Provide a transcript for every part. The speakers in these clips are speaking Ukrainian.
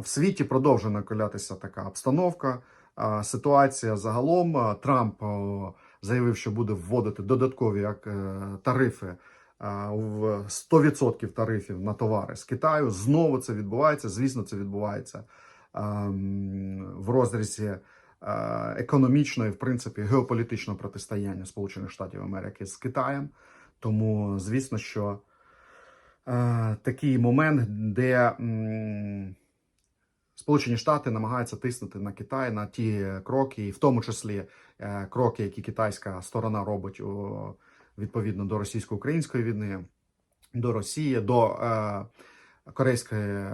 в світі продовжує накалятися така обстановка. Е, Ситуація загалом Е, Трамп е, заявив, що буде вводити додаткові е, тарифи е, в 100% тарифів на товари з Китаю. Знову це відбувається. Звісно, це відбувається в розрізі е, економічної, в принципі, геополітичного протистояння Сполучених Штатів Америки з Китаєм. Тому, звісно, що е, такий момент, де Сполучені Штати намагаються тиснути на Китай на ті кроки, і в тому числі е, кроки, які китайська сторона робить відповідно до російсько-української війни, до Росії, до е, Корейської е,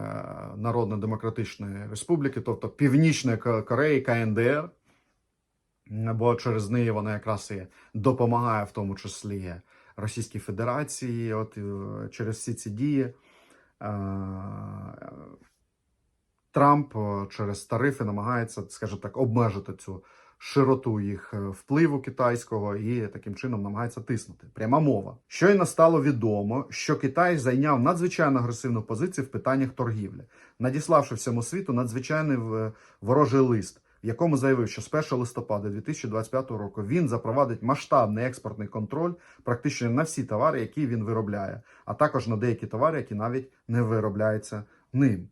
Народно-Демократичної Республіки, тобто Північної Кореї, КНДР. Бо через неї вона якраз і допомагає, в тому числі Російській Федерації. От е, через всі ці дії е, Трамп е, через тарифи намагається, скажімо так, обмежити цю широту їх е, впливу китайського і таким чином намагається тиснути. Пряма мова. Щойно стало відомо, що Китай зайняв надзвичайно агресивну позицію в питаннях торгівлі, надіславши всьому світу надзвичайний ворожий лист. В якому заявив, що з 1 листопада 2025 року він запровадить масштабний експортний контроль практично на всі товари, які він виробляє, а також на деякі товари, які навіть не виробляються ним.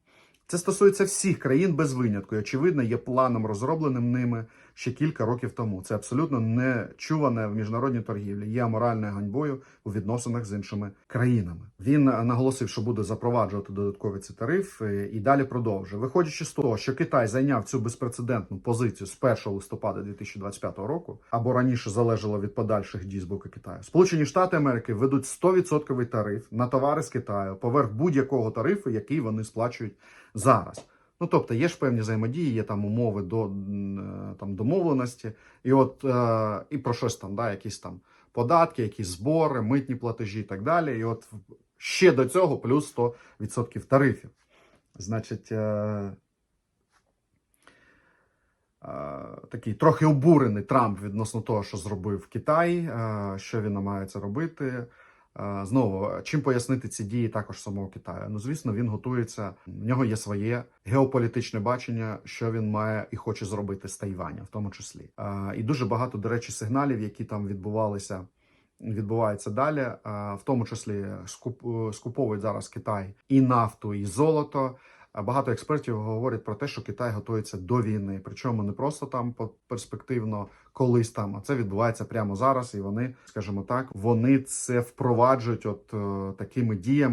Це стосується всіх країн без винятку. І, очевидно, є планом розробленим ними ще кілька років тому. Це абсолютно нечуване в міжнародній торгівлі, є аморальною ганьбою у відносинах з іншими країнами. Він наголосив, що буде запроваджувати додаткові ці тарифи, і далі продовжує. Виходячи з того, що Китай зайняв цю безпрецедентну позицію з 1 листопада 2025 року, або раніше залежало від подальших дій з боку Китаю. Сполучені Штати Америки ведуть 100% тариф на товари з Китаю поверх будь-якого тарифу, який вони сплачують зараз. Ну, тобто є ж певні взаємодії, є там умови до е, там домовленості, і от е, і про щось там, да, якісь там податки, якісь збори, митні платежі і так далі. І от ще до цього плюс 100% тарифів. Значить, е, е, такий трохи обурений Трамп відносно того, що зробив Китай, е, що він намагається робити. Е, Знову, чим пояснити ці дії також самого Китаю? Ну, звісно, він готується. В нього є своє геополітичне бачення, що він має і хоче зробити з Тайванем, в тому числі. Е, І дуже багато, до речі, сигналів, які там відбувалися, відбуваються далі. Е, В тому числі скуп- скуповують зараз Китай і нафту, і золото. Багато експертів говорять про те, що Китай готується до війни, причому не просто там перспективно колись там, а це відбувається прямо зараз, і вони, скажімо так, вони це впроваджують от е, такими діями.